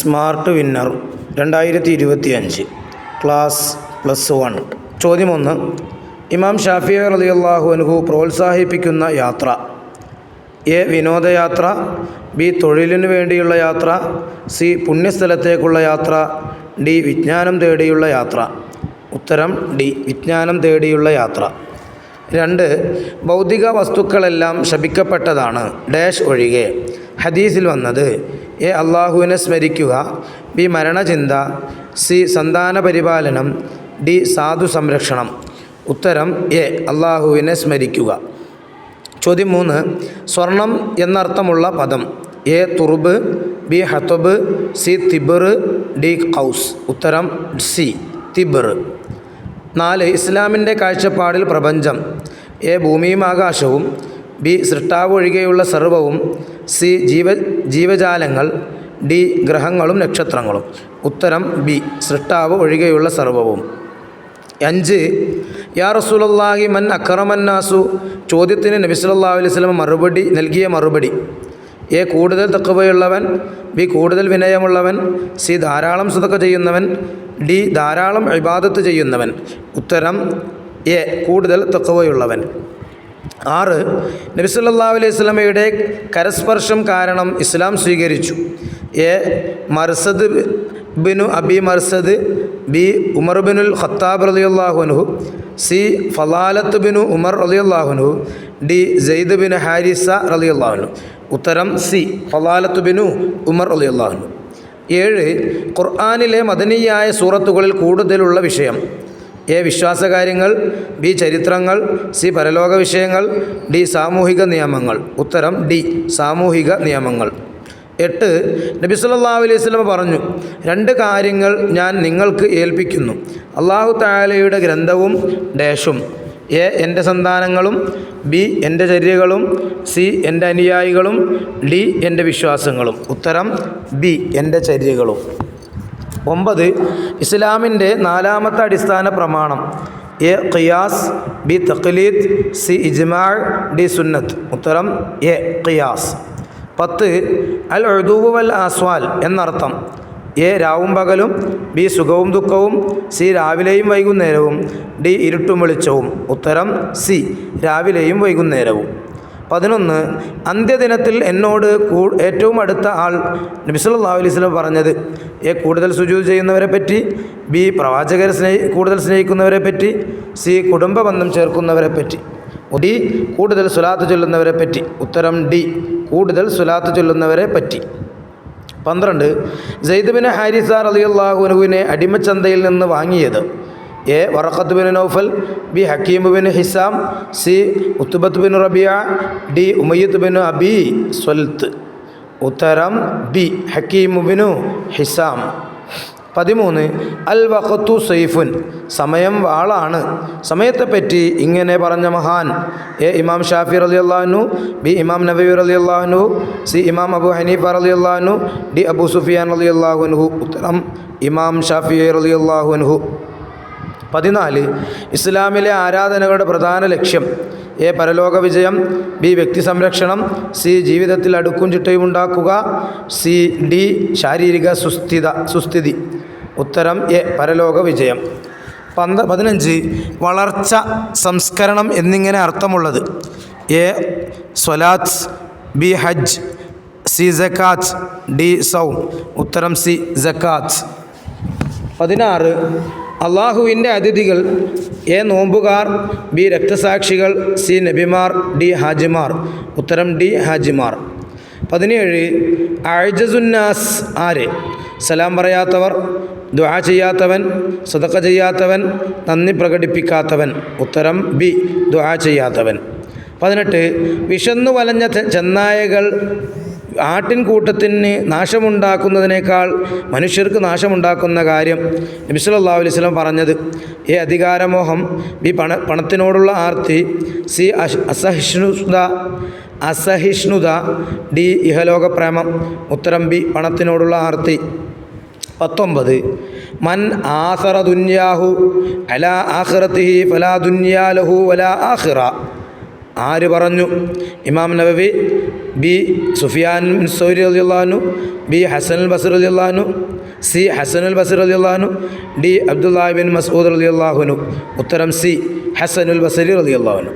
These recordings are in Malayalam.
സ്മാർട്ട് വിന്നർ രണ്ടായിരത്തി ഇരുപത്തി അഞ്ച് ക്ലാസ് പ്ലസ് വൺ. ചോദ്യം ഒന്ന് ഇമാം ഷാഫി റളിയല്ലാഹു അൻഹു പ്രോത്സാഹിപ്പിക്കുന്ന യാത്ര. എ വിനോദയാത്ര. ബി തൊഴിലിനു വേണ്ടിയുള്ള യാത്ര. സി പുണ്യസ്ഥലത്തേക്കുള്ള യാത്ര. ഡി വിജ്ഞാനം തേടിയുള്ള യാത്ര. ഉത്തരം ഡി വിജ്ഞാനം തേടിയുള്ള യാത്ര. രണ്ട് ഭൗതിക വസ്തുക്കളെല്ലാം ശപിക്കപ്പെട്ടതാണ്. ഡാഷ് ഒഴികെ. ഹദീസിൽ വന്നത് എ അള്ളാഹുവിനെ സ്മരിക്കുക. ബി മരണചിന്ത. സി സന്താന പരിപാലനം ഡി സാധു സംരക്ഷണം ഉത്തരം എ അള്ളാഹുവിനെ സ്മരിക്കുക. ചോദ്യം മൂന്ന്. സ്വർണം എന്നർത്ഥമുള്ള പദം. എ തുറുബ് ബി ഹത്തബ് സി തിബർ ഡി കൗസ് ഉത്തരം സി തിബർ നാല്. ഇസ്ലാമിന്റെ കാഴ്ചപ്പാടിൽ പ്രപഞ്ചം. എ ഭൂമിയും ആകാശവും. ബി സൃഷ്ടാവ് ഒഴികെയുള്ള സർവവും. സി ജീവ ജീവജാലങ്ങൾ ഡി ഗ്രഹങ്ങളും നക്ഷത്രങ്ങളും. ഉത്തരം ബി. സൃഷ്ടാവ് ഒഴികെയുള്ള സർവവും. അഞ്ച്. യാ റസൂലല്ലാഹി മൻ അക്രമന്നാസു ചോദ്യത്തിന് നബി സല്ലല്ലാഹു അലൈഹി വസല്ലം മറുപടി നൽകിയ മറുപടി. എ കൂടുതൽ തക്കവയുള്ളവൻ ബി കൂടുതൽ വിനയമുള്ളവൻ സി ധാരാളം സുതക്ക ചെയ്യുന്നവൻ ഡി ധാരാളം ഇബാദത്ത് ചെയ്യുന്നവൻ. ഉത്തരം എ കൂടുതൽ തക്കവയുള്ളവൻ ആറ് നബി സല്ലല്ലാഹു അലൈഹി സ്വലമയുടെ കരസ്പർശം കാരണം ഇസ്ലാം സ്വീകരിച്ചു. എ മർസദ് ബിനു അബി മർസദ് ബി ഉമർ ബിനുൽ ഖത്താബ് അള്ളാഹുനുഹു സി ഫലാലത്ത് ബിനു ഉമർ റളിയല്ലാഹുൻഹു ഡി ജെയ്ദ് ബിൻ ഹാരിസ റളിയല്ലാഹുൻഹു ഉത്തരം സി ഫലാലത്ത് ബിനു ഉമർ റളിയല്ലാഹുൻഹു ഏഴ് ഖുർആാനിലെ മദനീയായ സൂറത്തുകളിൽ കൂടുതലുള്ള വിഷയം. എ വിശ്വാസകാര്യങ്ങൾ ബി ചരിത്രങ്ങൾ സി പരലോക വിഷയങ്ങൾ ഡി സാമൂഹിക നിയമങ്ങൾ. ഉത്തരം ഡി സാമൂഹിക നിയമങ്ങൾ. എട്ട് നബി സല്ലല്ലാഹു അലൈഹി വസല്ലം പറഞ്ഞു രണ്ട് കാര്യങ്ങൾ ഞാൻ നിങ്ങൾക്ക് ഏൽപ്പിക്കുന്നു. അള്ളാഹു താലയുടെ ഗ്രന്ഥവും ഡേഷും. എ എന്റെ സന്താനങ്ങളും ബി എന്റെ ചര്യകളും സി എന്റെ അനുയായികളും ഡി എന്റെ വിശ്വാസങ്ങളും. ഉത്തരം ബി എന്റെ ചര്യകളും. ഒമ്പത് ഇസ്ലാമിന്റെ നാലാമത്തെ അടിസ്ഥാന പ്രമാണം. എ ഖിയാസ് ബി തഖ്ലീദ് സി ഇജ്മാൾ ഡി സുന്നത്ത്. ഉത്തരം എ ഖിയാസ്. പത്ത് അൽ ഉദൂബ് വൽ ആസ്വാൽ എന്നർത്ഥം. എ രാവും പകലും ബി സുഖവും ദുഃഖവും സി രാവിലെയും വൈകുന്നേരവും ഡി ഇരുട്ടും വെളിച്ചവും. ഉത്തരം സി രാവിലെയും വൈകുന്നേരവും. പതിനൊന്ന് അന്ത്യദിനത്തിൽ എന്നോട് ഏറ്റവും അടുത്ത ആൾ നബിസല്ലാ അലൈഹി സ്വലം പറഞ്ഞത് എ കൂടുതൽ സുജൂത് ചെയ്യുന്നവരെ പറ്റി ബി പ്രവാചകരെ സ്നേഹി കൂടുതൽ സ്നേഹിക്കുന്നവരെ പറ്റി സി കുടുംബ ബന്ധം ചേർക്കുന്നവരെ പറ്റി ഡി കൂടുതൽ സുലാത്ത് ചൊല്ലുന്നവരെ പറ്റി ഉത്തരം ഡി കൂടുതൽ സുലാത്ത് ചൊല്ലുന്നവരെ പറ്റി. പന്ത്രണ്ട് ജെയ്ദ് ഹാരിസ റളിയല്ലാഹുനുവിനെ അടിമച്ചന്തയിൽ നിന്ന് വാങ്ങിയത്. A വറഖത്ത് bin Naufal B Hakeem bin ഹിസാം C ഉത്തുബത്ത് bin Rabia D ഉമയ്യത്ത് bin Abi സ്വൽത്ത്. ഉത്തരം ബി ഹക്കീം ബിനു ഹിസാം. പതിമൂന്ന് അൽ വഖത്തു സൈഫുൻ സമയം വാളാണ്. സമയത്തെപ്പറ്റി ഇങ്ങനെ പറഞ്ഞ മഹാൻ എ ഇമാം ഷാഫി റലി അള്ളാഹ്നു ബി ഇമാം നബീർ അലി അള്ളാഹ്നു സി ഇമാം അബു ഹനീഫ റലി അള്ളാഹ്നു ഡി അബു സുഫിയാൻ അലി അള്ളാഹുൻഹു ഉത്തരം ഇമാം ഷാഫി റലി അള്ളാഹുൻഹു പതിനാല് ഇസ്ലാമിലെ ആരാധനകളുടെ പ്രധാന ലക്ഷ്യം. എ പരലോക വിജയം. ബി വ്യക്തി സംരക്ഷണം. സി ജീവിതത്തിൽ അടുക്കും ചിട്ടയും ഉണ്ടാക്കുക. സി ഡി ശാരീരിക സുസ്ഥിത സുസ്ഥിതി. ഉത്തരം എ പരലോക വിജയം. പന്ത പതിനഞ്ച് വളർച്ച സംസ്കരണം എന്നിങ്ങനെ അർത്ഥമുള്ളത്. എ സ്വലാത്ത് ബി ഹജ്ജ് സി ജക്കാത്ത് ഡി സൗ. ഉത്തരം സി ജക്കാത്ത് പതിനാറ് അള്ളാഹുവിന്റെ അതിഥികൾ എ നോമ്പുകാർ ബി രക്തസാക്ഷികൾ സി നബിമാർ ഡി ഹാജിമാർ. ഉത്തരം ഡി ഹാജിമാർ. പതിനേഴ് ആഴ്ജസുന്നാസ് ആര്? സലാം പറയാത്തവർ ദ്വാ ചെയ്യാത്തവൻ സദക്ക ചെയ്യാത്തവൻ നന്ദി പ്രകടിപ്പിക്കാത്തവൻ. ഉത്തരം ബി ദ്വാ ചെയ്യാത്തവൻ. പതിനെട്ട് വിശന്നു വലഞ്ഞ ചെന്നായകൾ ആട്ടിൻകൂട്ടത്തിന് നാശമുണ്ടാക്കുന്നതിനേക്കാൾ മനുഷ്യർക്ക് നാശമുണ്ടാക്കുന്ന കാര്യം നബി സല്ലല്ലാഹു അലൈഹി വസല്ലം പറഞ്ഞത് ഏ അധികാരമോഹം ബി പണ പണത്തിനോടുള്ള ആർത്തി സി അസഹിഷ്ണുത അസഹിഷ്ണുത ഡി ഇഹലോക പ്രേമം ഉത്തരം ബി പണത്തിനോടുള്ള ആർത്തി. പത്തൊമ്പത് മൻ ആസറ ദുന്യാഹു അല ആഹ്റത്തിഹി ഫലാ ദുന്യാലഹു വലാ ആഖിറ. ആര് പറഞ്ഞു? ഇമാം നബവി ബി സുഫിയാൻ സൗരി റളിയല്ലാഹു ബി ഹസൻ അൽ ബസർ റളിയല്ലാഹു സി ഹസൻ അൽ ബസർ റളിയല്ലാഹു ഡി അബ്ദുല്ലാഹി ബിൻ മസ്ഊദ് റളിയല്ലാഹുനു ഉത്തരം സി ഹസൻ അൽ ബസരി അലിയുള്ളഹാനു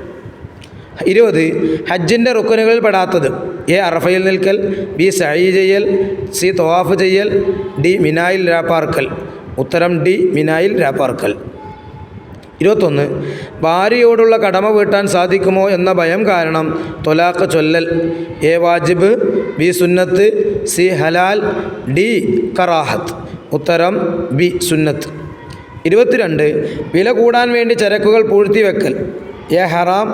ഇരുപത് ഹജ്ജിന്റെ റുക്കനുകളിൽ പെടാത്തത്. എ അറഫയിൽ നിൽക്കൽ ബി സഹി ചെയ്യൽ സി തവാഫ് ചെയ്യൽ ഡി മിനായിൽ രാപ്പാർക്കൽ. ഉത്തരം ഡി മിനായിൽ രാപ്പാർക്കൽ. ഇരുപത്തൊന്ന് ഭാര്യയോടുള്ള കടമ വീട്ടാൻ സാധിക്കുമോ എന്ന ഭയം കാരണം തൊലാഖ് ചൊല്ലൽ. എ വാജിബ് ബി സുന്നത്ത് സി ഹലാൽ ഡി കറാഹത്ത്. ഉത്തരം ബി സുന്നത്ത്. ഇരുപത്തിരണ്ട് വില കൂടാൻ വേണ്ടി ചരക്കുകൾ പൂഴ്ത്തിവെക്കൽ എ ഹറാം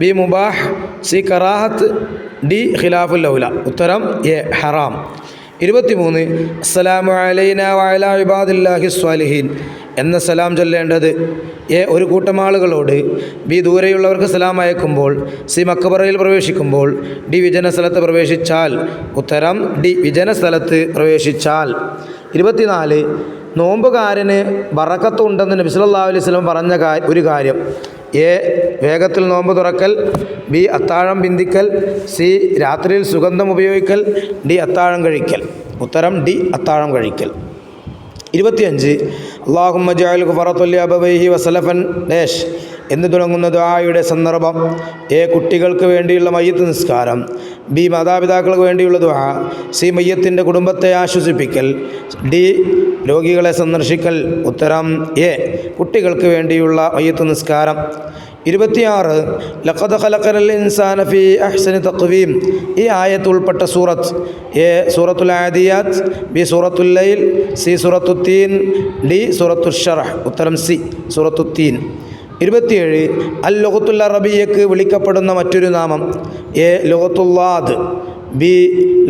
ബി മുബാഹ് സി കറാഹത്ത് ഡി ഖിലാഫുൽ ലൗല. ഉത്തരം എ ഹറാം. ഇരുപത്തിമൂന്ന് അസ്സലാമു അലൈന വഅല ഇബാദില്ലാഹി സ്വാലിഹീൻ എന്ന സലാം ചൊല്ലേണ്ടത്. എ ഒരു കൂട്ടം ആളുകളോട് ബി ദൂരെയുള്ളവർക്ക് സലാം അയക്കുമ്പോൾ സി മക്കബറയിൽ പ്രവേശിക്കുമ്പോൾ ഡി വിജന സ്ഥലത്ത് പ്രവേശിച്ചാൽ ഉത്തരം ഡി വിജന സ്ഥലത്ത് പ്രവേശിച്ചാൽ. ഇരുപത്തിനാല് നോമ്പുകാരന് നബി സല്ലല്ലാഹു അലൈഹി വസല്ലം പറഞ്ഞ ഒരു കാര്യം. എ വേഗത്തിൽ നോമ്പ് തുറക്കൽ ബി അത്താഴം ബിന്ദിക്കൽ സി രാത്രിയിൽ സുഗന്ധം ഉപയോഗിക്കൽ ഡി അത്താഴം കഴിക്കൽ. ഉത്തരം ഡി അത്താഴം കഴിക്കൽ. ഇരുപത്തിയഞ്ച് അള്ളാഹുമ്മ ജാൽ ഖുഫറത്തുല്ലി അബവൈഹി വസലഫൻ ഡേഷ് എന്ന് തുടങ്ങുന്ന ദുആയുടെ സന്ദർഭം. എ കുട്ടികൾക്ക് വേണ്ടിയുള്ള മയ്യത്ത് നിസ്കാരം ബി മാതാപിതാക്കൾക്ക് വേണ്ടിയുള്ള ദുആ സി മയ്യത്തിന്റെ കുടുംബത്തെ ആശ്വസിപ്പിക്കൽ ഡി രോഗികളെ സന്ദർശിക്കൽ. ഉത്തരം എ കുട്ടികൾക്ക് വേണ്ടിയുള്ള മയ്യത്ത് നിസ്കാരം. ഇരുപത്തിയാറ് ലഖദ് ഖലഖനൽ ഇൻസാന ഫി അഹ്സനി തഖ്വീം ഈ ആയത്ത് ഉൾപ്പെട്ട സൂറത്ത് എ സൂറത്തുൽ ആദിയാത്ത് ബി സൂറത്തുൽ ലൈൽ സി സൂറത്തുത്തീൻ ഡി സൂറത്തുൽ ഉത്തരം സി സൂറത്തുത്തീൻ. ഇരുപത്തിയേഴ് അൽ ലുഹത്തുല്ല റബിയക്ക് വിളിക്കപ്പെടുന്ന മറ്റൊരു നാമം എ ലൊഹത്തുല്ലാദ് ബി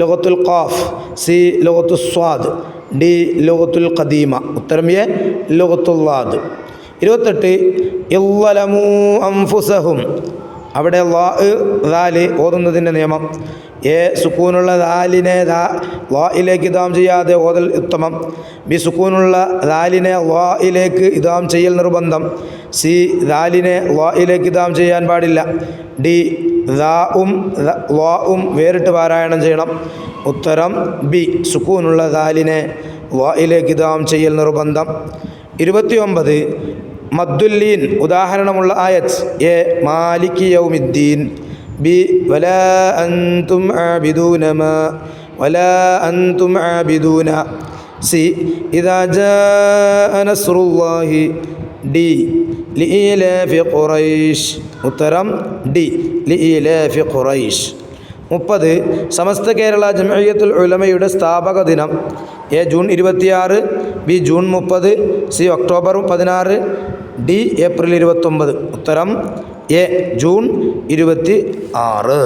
ലൊഹത്തുൽ ഖാഫ് സി ലൊഹത്തു സ്വാദ് ഡി ലൊഹത്തുൽ ഖദീമ ഉത്തരം എ ലൊഹത്തുല്ലാദ് ഇരുപത്തെട്ട് ഇല്ലലമൂ അംഫുസഹും അവിടെ ലാ ദാൽ ഓതുന്നതിന്റെ നിയമം. എ സുക്കൂനുള്ള ദാലിനെ ദാ ലായിലേക്ക് ഇതാം ചെയ്യാതെ ഓതൽ ഉത്തമം. ബി സുക്കൂനുള്ള ദാലിനെ ലായിലേക്ക് ഇതാം ചെയ്യൽ നിർബന്ധം. സി ദാലിനെ ലായിലേക്ക് ഇതാം ചെയ്യാൻ പാടില്ല. ഡി ദാവും ഉം വേറിട്ട് പാരായണം ചെയ്യണം. ഉത്തരം ബി സുക്കൂനുള്ള ദാലിനെ ലായിലേക്ക് ഇതാം ചെയ്യൽ നിർബന്ധം. ഇരുപത്തിയൊമ്പത് മദ്ദുല്ലീൻ ഉദാഹരണമുള്ള ആയത്ത് എ മാലിക് യൗമിദ്ദീൻ ബി വല അൻതും ആബിദൂന മാ വല അൻതും ആബിദൂന സി ഇദാ ജാഅ ഡി ലീലാഫി ഖുറൈഷ് ഉത്തരം ഡി ലീലാഫി ഖുറൈഷ് മുപ്പത് സമസ്ത കേരള ജമഅയ്യത്തുൽ ഉലമയുടെ സ്ഥാപക ദിനം എ ജൂൺ ഇരുപത്തിയാറ് ബി ജൂൺ മുപ്പത് സി ഒക്ടോബർ പതിനാറ് ഡി ഏപ്രിൽ ഇരുപത്തൊമ്പത്. ഉത്തരം എ ജൂൺ ഇരുപത്തി ആറ്